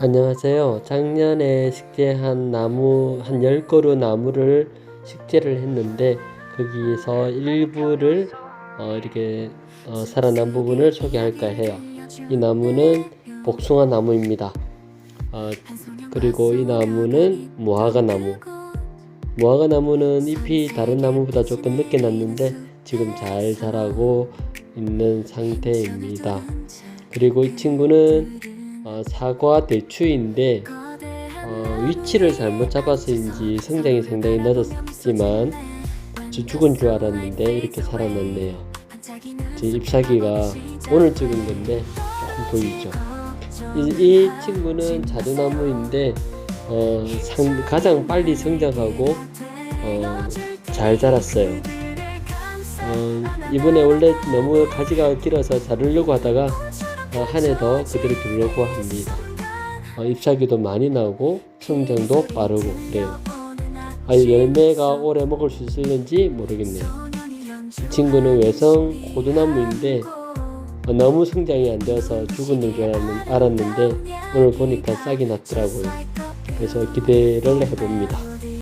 안녕하세요. 작년에 식재한 나무 한 10그루 나무를 식재를 했는데 거기에서 일부를 어, 이렇게 어, 살아난 부분을 소개할까 해요. 이 나무는 복숭아 나무입니다. 어, 그리고 이 나무는 무화과 나무. 무화과 나무는 잎이 다른 나무보다 조금 늦게 났는데 지금 잘 자라고 있는 상태입니다. 그리고 이 친구는 어, 사과 대추인데 어, 위치를 잘못 잡아서인지 성장이 상당히 늦었지만 저 죽은 줄 알았는데 이렇게 살아났네요. 제 잎사귀가 오늘 찍은 건데 조금 보이죠. 이, 이 친구는 자두나무인데 어, 상, 가장 빨리 성장하고 어, 잘 자랐어요. 어, 이번에 원래 너무 가지가 길어서 자르려고 하다가 어, 한 해 더 그대로 두려고 합니다. 어, 잎사귀도 많이 나오고 성장도 빠르고 그래요. 아, 열매가 오래 먹을 수 있을는지 모르겠네요. 이 친구는 외성 호두나무인데 어, 너무 성장이 안 되어서 죽은 줄 알았는- 알았는데 오늘 보니까 싹이 났더라고요. 그래서 기대를 해봅니다.